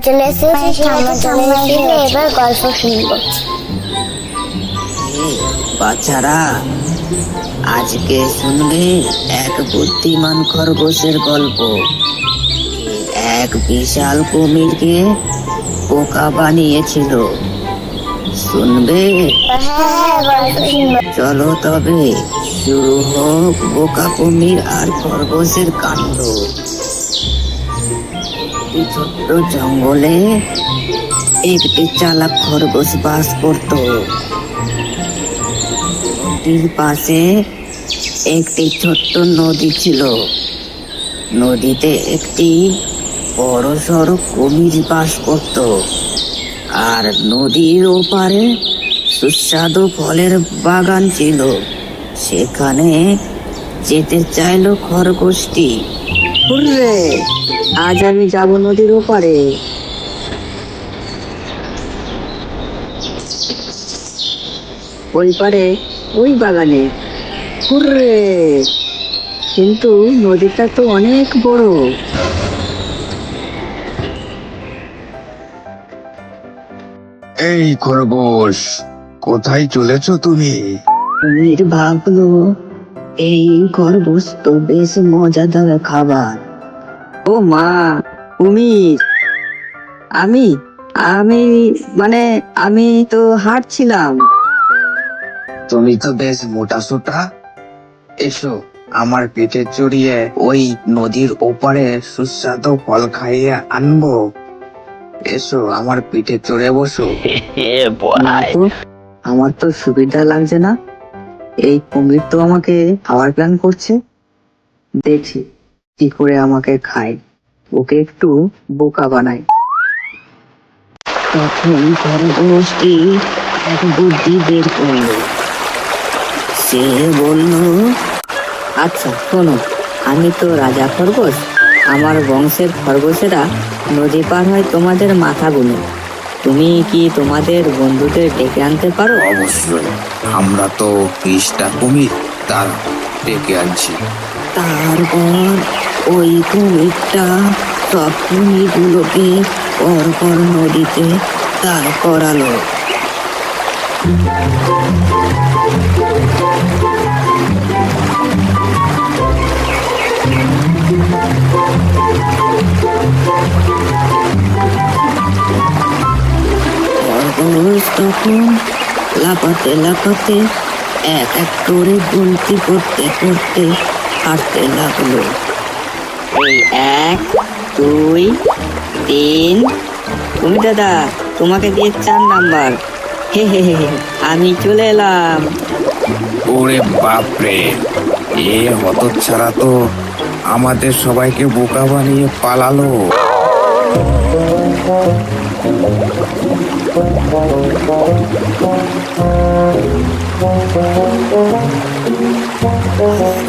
চলে এসেছি চলে এবার গল্প শুনব। বাচ্চারা আজকে শুনবে এক বুদ্ধিমান খরগোশের গল্প। এক বিশাল কুমিরকে পোকা বানিয়েছিল। শুনবে? হ্যাঁ শুনব। চলো তবে শুরু হোক বোকা কুমির আর খরগোশের কাণ্ড। এই ছোট্ট জঙ্গলে একটি চালাক খরগোশ বাস করত। নদীর পাশে একটি ছোট্ট নদী ছিল। নদীতে একটি বড় সড়ো কুমির বাস করত। আর নদীর ওপারে সুস্বাদু ফলের বাগান ছিল। সেখানে যেতে চাইলো খরগোশটি। হুররে আজ আমি যাব নদীর ওপারে। ওই পারে ওই বাগানে হুররে কিন্তু নদীটা তো অনেক বড়। এই খরগোশ কোথায় চলেছো তুমি? ভাবলো এই খরগোশ তো বেশ মজাদার খাবার। ও মা কুমির আমি আমি মানে আমি তো হাঁটছিলাম। তুমি তো বেশ মোটা সোটা এসো আমার পেটে চড়িয়ে ওই নদীর ওপারে সুস্বাদু ফল খাইয়ে আনব। এসো আমার পিঠে চড়ে বসো। আমার তো সুবিধা লাগছে না। এই কুমির তো আমাকে খাওয়ার প্ল্যান করছে। দেখি কি করে আমাকে খায়। ওকে একটু বোকা বানাই তখন খরগোশটি এক বুদ্ধি বের করল? সে বলল আচ্ছা শোনো, আমি তো রাজা খরগোশ। আমার বংশের খরগোশেরা নদী পার হয় তোমাদের মাথাগুলো। তুমি কি তোমাদের বন্ধুদের ডেকে আনতে পারো? অবশ্যই। আমরা তো বিশটা কুমির তার ডেকে আনছি। তারপর ওই কুমিরটা সব কুমিরগুলোকে পর পর নদীতে দাঁড় করালো। তখন লাফাতে লাফাতে এক এক করে গুনতি করতে করতে হাঁটতে লাগল। এই এক দুই তিন। তুমি দাদা তোমাকে দিয়ে চার নাম্বার। হে হে হে, আমি চলে এলাম। ওরে বাপরে এ হতচ্ছাড়া তো আমাদের সবাইকে বোকা বানিয়ে পালালো।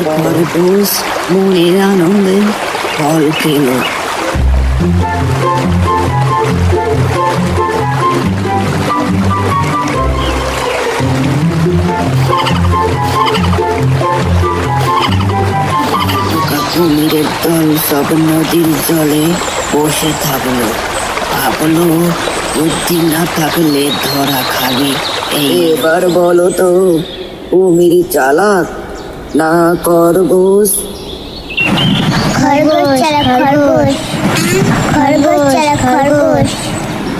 খরগোশ মনের আনন্দে ফল খেল বোকা কুমিরের দল সব নদীর জলে বসে থাকল ভাবলো বুদ্ধি না থাকলে ধরা খাবি। এবার বলো তো কুমির চালাক না খরগোশ।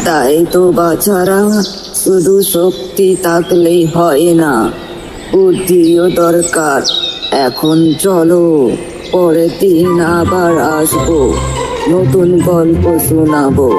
তাই তো বাছারা শুধু শক্তি থাকলেই হয় না। বুদ্ধিও দরকার। এখন চলো পরের দিন আবার আসব। নতুন গল্প শোনাবো।